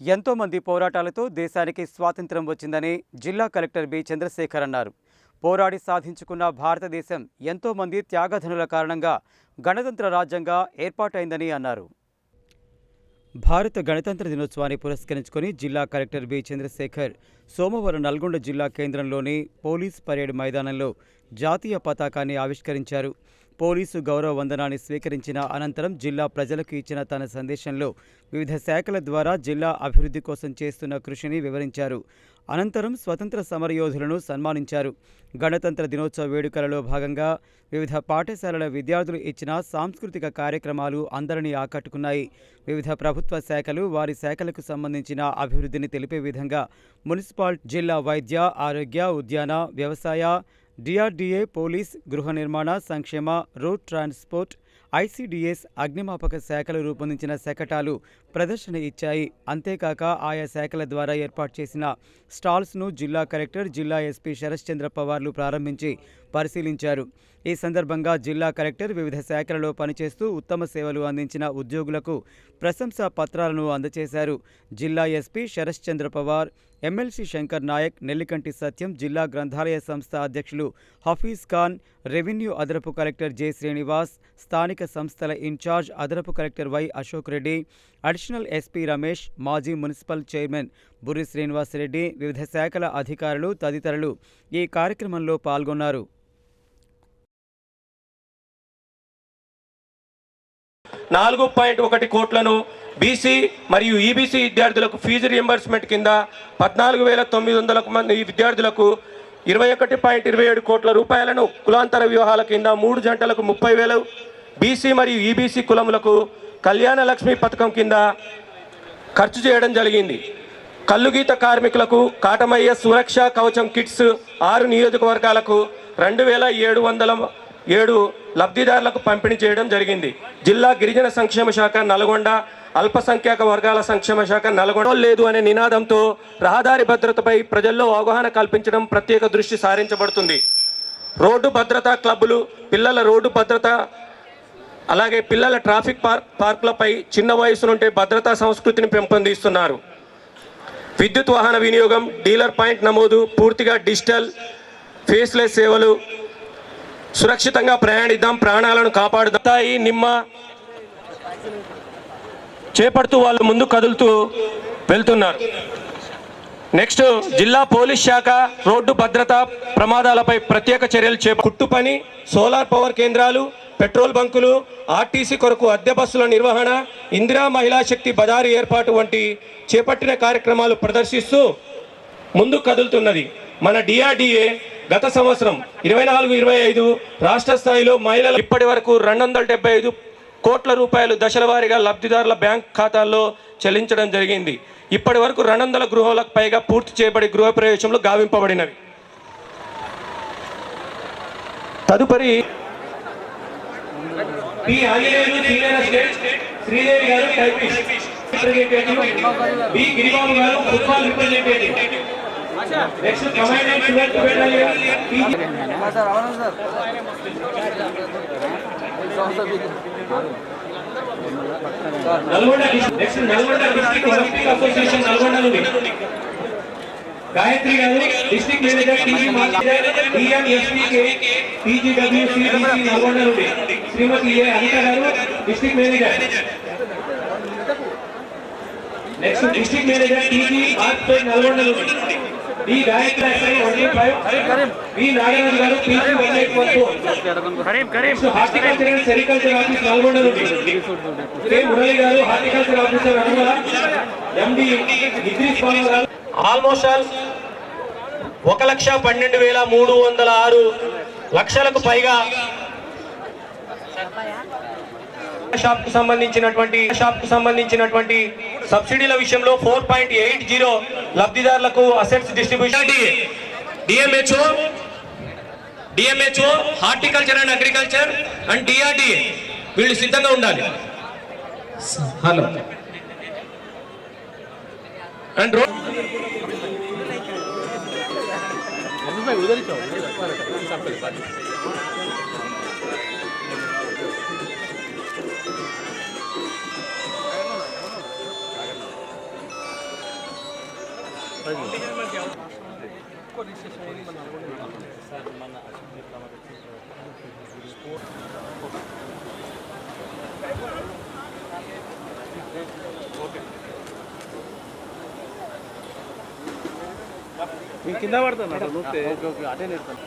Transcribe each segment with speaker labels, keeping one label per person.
Speaker 1: ఎంతోమంది పోరాటాలతో దేశానికి స్వాతంత్ర్యం వచ్చిందని జిల్లా కలెక్టర్ బి. చంద్రశేఖర్ అన్నారు. పోరాడి సాధించుకున్న భారతదేశం ఎంతోమంది త్యాగధనుల కారణంగా గణతంత్ర రాజ్యంగా ఏర్పాటైందని అన్నారు. భారత గణతంత్ర దినోత్సవాన్ని పురస్కరించుకొని జిల్లా కలెక్టర్ బి. చంద్రశేఖర్ సోమవారం నల్గొండ జిల్లా కేంద్రంలోని పోలీస్ పరేడ్ మైదానంలో జాతీయ పతాకాన్ని ఆవిష్కరించారు. పోలీసు గౌరవ వందనాన్ని స్వీకరించిన అనంతరం జిల్లా ప్రజలకు ఇచ్చిన తన సందేశంలో వివిధ శాఖల ద్వారా జిల్లా అభివృద్ధి కోసం చేస్తున్న కృషిని వివరించారు. అనంతరం స్వతంత్ర సమరయోధులను సన్మానించారు. గణతంత్ర దినోత్సవ వేడుకలలో భాగంగా వివిధ పాఠశాలల విద్యార్థులు ఇచ్చిన సాంస్కృతిక కార్యక్రమాలు అందరినీ ఆకట్టుకున్నాయి. వివిధ ప్రభుత్వ శాఖలు వారి శాఖలకు సంబంధించిన అభివృద్ధిని తెలిపే విధంగా మున్సిపాల్ జిల్లా వైద్య ఆరోగ్య ఉద్యాన వ్యవసాయ డిఆర్డీఏ పోలీస్ గృహ నిర్మాణ సంక్షేమ రోడ్ ట్రాన్స్పోర్ట్ ఐసీడీఎస్ అగ్నిమాపక శాఖలు రూపొందించిన శకటాలు ప్రదర్శన ఇచ్చాయి. అంతేకాక ఆయా శాఖల ద్వారా ఏర్పాటు చేసిన స్టాల్స్ను జిల్లా కలెక్టర్ జిల్లా ఎస్పీ శరశ్చంద్ర పవార్లు ప్రారంభించి పరిశీలించారు. ఈ సందర్భంగా జిల్లా కలెక్టర్ వివిధ శాఖలలో పనిచేస్తూ ఉత్తమ సేవలు అందించిన ఉద్యోగులకు ప్రశంసా పత్రాలను అందజేశారు జిల్లా ఎస్పీ శరశ్చంద్ర పవార్ ఎమ్మెల్సీ శంకర్ నాయక్ నెల్లికంటి సత్యం జిల్లా గ్రంథాలయ సంస్థ అధ్యక్షులు హఫీజ్ ఖాన్ రెవెన్యూ అదనపు కలెక్టర్ జె శ్రీనివాస్ స్థానిక సంస్థల ఇన్ఛార్జ్ అదనపు collector Y Ashok Reddy additional SP Ramesh మాజీ మున్సిపల్ చైర్మన్ బుర్రి శ్రీనివాసరెడ్డి వివిధ శాఖల అధికారులు తదితరులు ఈ కార్యక్రమంలో పాల్గొన్నారు.
Speaker 2: నాలుగు పాయింట్ ఒకటి కోట్లను బీసీ మరియు ఈబీసీ విద్యార్థులకు ఫీజు రియంబర్స్మెంట్ కింద పద్నాలుగు వేల తొమ్మిది వందల మంది విద్యార్థులకు ఇరవై ఒకటి పాయింట్ ఇరవై ఏడు కోట్ల రూపాయలను కులాంతర వివాహాల కింద మూడు జంటలకు ముప్పై వేలు బీసీ మరియు ఈబీసీ కులములకు కళ్యాణ లక్ష్మి పథకం కింద ఖర్చు చేయడం జరిగింది. కల్లుగీత కార్మికులకు కాటమయ్య సురక్ష కవచం కిట్స్ ఆరు నియోజకవర్గాలకు రెండు వేల ఏడు వందల ఏడు లబ్ధిదారులకు పంపిణీ చేయడం జరిగింది. జిల్లా గిరిజన సంక్షేమ శాఖ నల్గొండ అల్పసంఖ్యాక వర్గాల సంక్షేమ శాఖ నల్గొండ లేదు అనే నినాదంతో రహదారి భద్రతపై ప్రజల్లో అవగాహన కల్పించడం ప్రత్యేక దృష్టి సారించబడుతుంది. రోడ్డు భద్రతా క్లబ్బులు పిల్లల రోడ్డు భద్రత అలాగే పిల్లల ట్రాఫిక్ పార్క్ పార్కులపై చిన్న వయసు నుండి భద్రతా సంస్కృతిని పెంపొందిస్తున్నారు. విద్యుత్ వాహన వినియోగం డీలర్ పాయింట్ నమోదు పూర్తిగా డిజిటల్ ఫేస్లెస్ సేవలు సురక్షితంగా ప్రయాణిద్దాం ప్రాణాలను కాపాడుతాయి నిమ్మ చేపడుతూ వాళ్ళు ముందు కదులుతూ వెళ్తున్నారు. నెక్స్ట్ జిల్లా పోలీస్ శాఖ రోడ్డు భద్రత ప్రమాదాలపై ప్రత్యేక చర్యలు చే కుట్టు పని సోలార్ పవర్ కేంద్రాలు పెట్రోల్ బంకులు ఆర్టీసీ కొరకు అద్దె బస్సుల నిర్వహణ ఇందిరా మహిళా శక్తి బజారు ఏర్పాటు వంటి చేపట్టిన కార్యక్రమాలు ప్రదర్శిస్తూ ముందు కదులుతున్నది. మన డిఆర్డిఏ గత సంవత్సరం ఇరవై నాలుగు ఇరవై ఐదు రాష్ట్ర స్థాయిలో మహిళలు ఇప్పటి వరకు రెండు వందల డెబ్బై ఐదు కోట్ల రూపాయలు దశల వారీగా లబ్ధిదారుల బ్యాంక్ ఖాతాల్లో చెల్లించడం జరిగింది. ఇప్పటి వరకు రెండు వందల గృహాలకు పైగా పూర్తి చేయబడి గృహ ప్రవేశంలో గావింపబడినవి. తదుపరి P Anjaneyulu senior assistant Sridevi గారు టైపిస్ట్. రిప్రజెంటేటివ్ బి గిరిబాబు గారు football representative. Next commandant twelfth battalion
Speaker 3: sir అవును
Speaker 2: sir Nalgonda next Nalgonda district association Nalgonda నుండి గాయత్రి గారు district manager TG master DMSPK TGWCDC Nalgonda నుండి శ్రీమతి ఏ అనిత గారు district manager next district manager TG arts Nalgonda నుండి D Gayatri SI one eight five B Nagaraju గారు PG one eight one four
Speaker 3: Karim Karim
Speaker 2: next horticulture and sericulture office Nalgonda నుండి K Murali గారు horticulture officer Anumula MD Idrees Babu గారు almost all ఒక లక్ష పన్నెండు వేల మూడు వందల ఆరు లక్షలకు పైగా షాప్కు సంబంధించినటువంటి షాప్కు సంబంధించినటువంటి సబ్సిడీల విషయంలో ఫోర్ పాయింట్ ఎయిట్ జీరో లబ్ధిదారులకు assets distribution DMHO DMHO horticulture and agriculture and DRDA వీళ్ళు సిద్ధంగా ఉండాలి. హలో. అండ్ मम्मी
Speaker 3: भाई उधर ही चलो सब पे बात कोई से सही बनाओ నేను కింద పడుతున్నాడు నువ్వు అటే నేర్పాను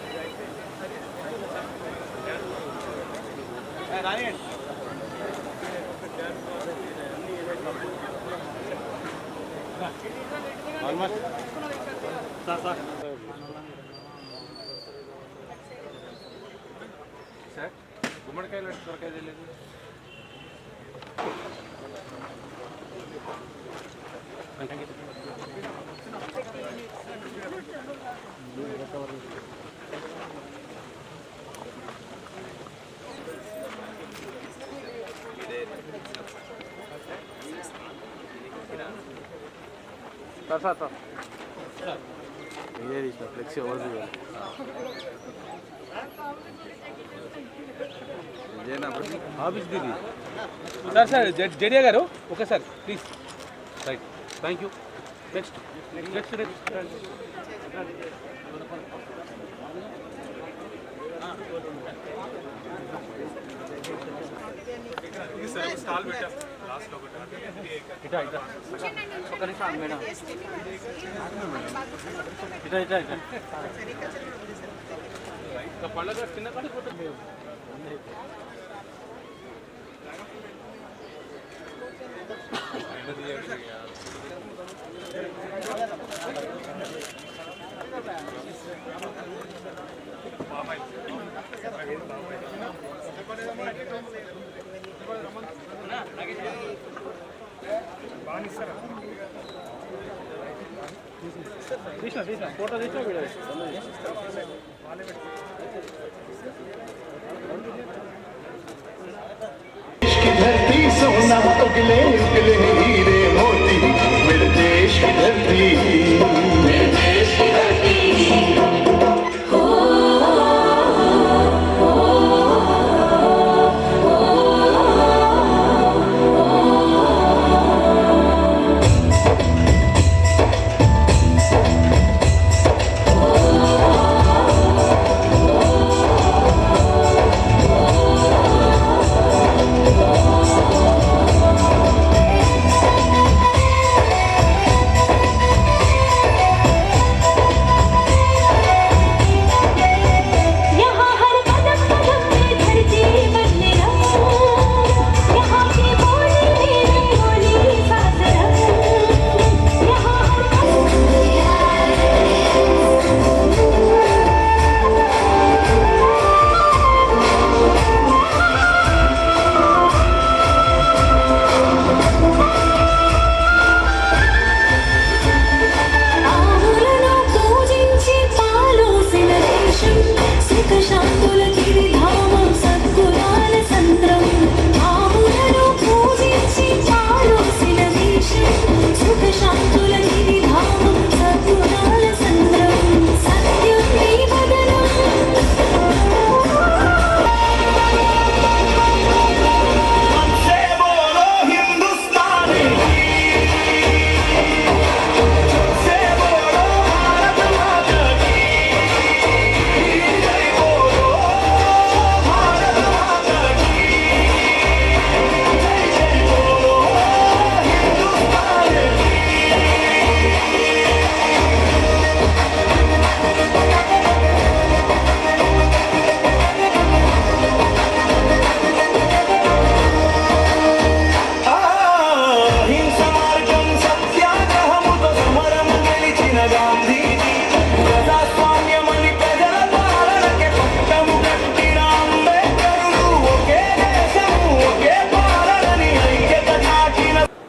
Speaker 3: సార్ గుమ్మడికాయలు దొరకాయ తెలియదు సార్ సార్ సార్ ఇదే తీసిన ఫ్లెక్సీ ఎవరిది ఆఫీస్ దిది సార్ సార్ జడియా గారు okay sir please right thank you next next next ఇటా ఇటా ఒక నిమిషం మేడం ఇటా ఇటా ఇటా ఇంకా పళ్ళగా చిన్న కాడి ఫోటో తీసిన తీసిన ఫోటో తీసిన వీడియో
Speaker 4: की धरती सोना उगले उगले हीरे मोती मेरे देश की धरती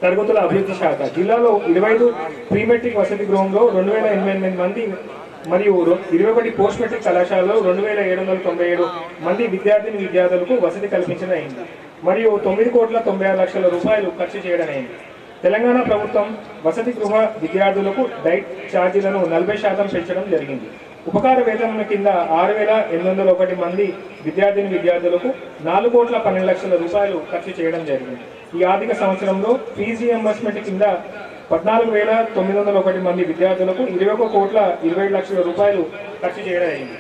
Speaker 5: తరగతుల అభివృద్ధి శాఖ. జిల్లాలో ఇరవై ఐదు ప్రీ మెట్రిక్ వసతి గృహంలో రెండు వేల ఎనభై ఎనిమిది మంది మరియు ఇరవై ఒకటి పోస్ట్ మెట్రిక్ కళాశాలలో రెండు వేల ఏడు వందల తొంభై ఏడు మంది విద్యార్థిని విద్యార్థులకు వసతి కల్పించడం అయింది. మరియు తొమ్మిది కోట్ల తొంభై ఆరు లక్షల రూపాయలు ఖర్చు చేయడం అయింది. తెలంగాణ ప్రభుత్వం వసతి గృహ విద్యార్థులకు డైట్ ఛార్జీలను నలభై శాతం పెంచడం జరిగింది. ఉపకార వేతనం కింద ఆరు వేల ఎనిమిది వందల ఒకటి మంది విద్యార్థిని విద్యార్థులకు నాలుగు కోట్ల పన్నెండు లక్షల రూపాయలు ఖర్చు చేయడం జరిగింది. ఈ ఆర్థిక సంవత్సరంలో ఫీజు రియంబర్స్మెంట్ కింద పద్నాలుగు వేల తొమ్మిది వందల ఒకటి మంది విద్యార్థులకు ఇరవై ఒక కోట్ల ఇరవై లక్షల రూపాయలు ఖర్చు చేయడం అయింది.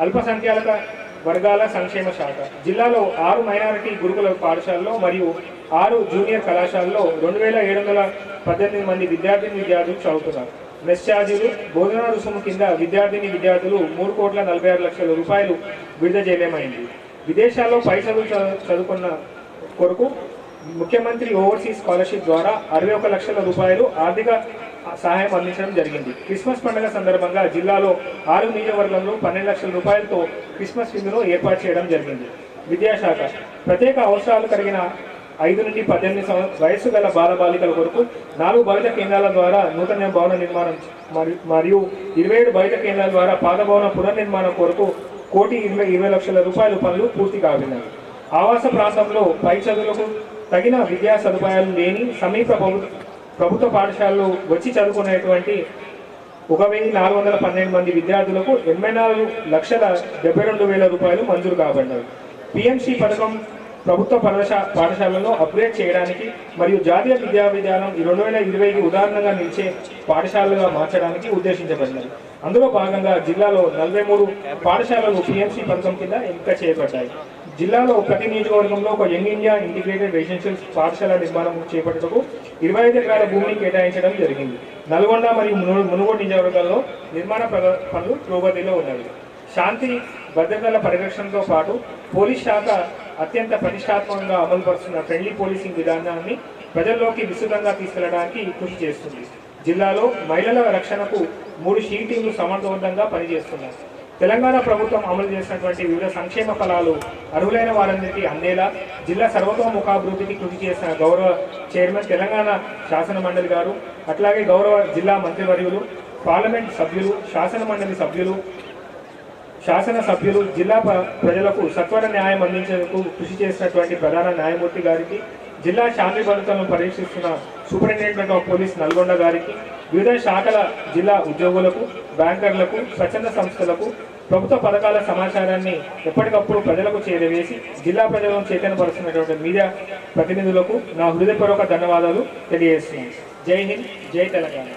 Speaker 5: అల్పసంఖ్యాక వర్గాల సంక్షేమ శాఖ. జిల్లాలో ఆరు మైనారిటీ గురుకుల పాఠశాలలో మరియు ఆరు జూనియర్ కళాశాలలో రెండు వేల ఏడు వందల పద్దెనిమిది మంది విద్యార్థిని విద్యార్థులు చదువుతున్నారు. మెస్ ఛార్జీలు భోజన రుసుము కింద విద్యార్థిని విద్యార్థులు మూడు కోట్ల నలభై ఆరు లక్షల రూపాయలు విడుదల చేయలేమైంది విదేశాల్లో పై చదువు- చదువుకున్న కొరకు ముఖ్యమంత్రి ఓవర్సీస్ స్కాలర్షిప్ ద్వారా అరవై ఒక లక్షల రూపాయలు ఆర్థిక సహాయం అందించడం జరిగింది. క్రిస్మస్ పండుగ సందర్భంగా జిల్లాలో ఆరు నియోజకవర్గంలో పన్నెండు లక్షల రూపాయలతో క్రిస్మస్ విందును ఏర్పాటు చేయడం జరిగింది. విద్యాశాఖ ప్రత్యేక అవసరాలు కలిగిన ఐదు నుండి పద్దెనిమిది సంవత్సర వయస్సు గల బాలబాలికల కొరకు నాలుగు బయట కేంద్రాల ద్వారా నూతన భవన నిర్మాణం మరియు ఇరవై ఏడు బయట కేంద్రాల ద్వారా పాత భవన పునర్నిర్మాణం కొరకు కోటి ఇరవై ఇరవై లక్షల రూపాయలు పనులు పూర్తి కావినాయి ఆవాస ప్రాంతంలో పై చదువులకు తగిన విద్యా సదుపాయాలు లేని సమీప ప్రభుత్వ పాఠశాలలు వచ్చి చదువుకునేటువంటి ఒక వెయ్యి నాలుగు వందల పన్నెండు మంది విద్యార్థులకు ఎనభై నాలుగు లక్షల డెబ్బై రెండు వేల రూపాయలు మంజూరు కాబడ్డాయి. పిఎంసి పథకం ప్రభుత్వ పాఠశా పాఠశాలలో అప్గ్రేడ్ చేయడానికి మరియు జాతీయ విద్యా విధానం ఈ రెండు వేల ఇరవైకి ఉదాహరణగా నిలిచే పాఠశాలలుగా మార్చడానికి ఉద్దేశించబడినది. అందులో భాగంగా జిల్లాలో నలభై మూడు పాఠశాలలు పిఎంసి పథకం కింద ఎంపిక చేయబడ్డాయి. జిల్లాలో ప్రతి నియోజకవర్గంలో ఒక యంగ్ ఇండియా ఇంటిగ్రేటెడ్ రెసిడెన్షియల్ పాఠశాల నిర్మాణం చేపట్టటకు ఇరవై ఐదు ఎకరాల భూమిని కేటాయించడం జరిగింది. నల్గొండ మరియు మును- మునుగోడు నియోజకవర్గాల్లో నిర్మాణ పనులు పురోగతిలో ఉన్నవి శాంతి భద్రతల పరిరక్షణతో పాటు పోలీస్ శాఖ అత్యంత ప్రతిష్టాత్మకంగా అమలు పరుస్తున్న ఫ్రెండ్లీ పోలీసింగ్ విధానాన్ని ప్రజల్లోకి విస్తృతంగా తీసుకెళ్ళడానికి కృషి చేస్తుంది. జిల్లాలో మహిళల రక్షణకు మూడు షీ టీంలు సమర్థవంతంగా పనిచేస్తున్నాయి. తెలంగాణ ప్రభుత్వం అమలు చేసినటువంటి వివిధ సంక్షేమ ఫలాలు అర్హులైన వారందరికీ అందేలా జిల్లా సర్వతోముఖాభివృద్ధికి కృషి చేసిన గౌరవ చైర్మన్ తెలంగాణ శాసన మండలి గారు అట్లాగే గౌరవ జిల్లా మంత్రివర్యులు పార్లమెంట్ సభ్యులు శాసన మండలి సభ్యులు శాసన సభ్యులు జిల్లా ప్రజలకు సత్వర న్యాయం అందించేందుకు కృషి చేసినటువంటి ప్రధాన న్యాయమూర్తి గారికి జిల్లా శాంతి భద్రతలను పరీక్షిస్తున్న సూపరింటెండెంట్ ఆఫ్ పోలీస్ నల్గొండ గారికి వివిధ శాఖల జిల్లా ఉద్యోగులకు బ్యాంకర్లకు స్వచ్ఛంద సంస్థలకు ప్రభుత్వ పథకాల సమాచారాన్ని ఎప్పటికప్పుడు ప్రజలకు చేరవేసి జిల్లా ప్రజలను చైతన్యపరుస్తున్నటువంటి మీడియా ప్రతినిధులకు నా హృదయపూర్వక ధన్యవాదాలు తెలియజేస్తున్నాను. జై హింద్ జై తెలంగాణ.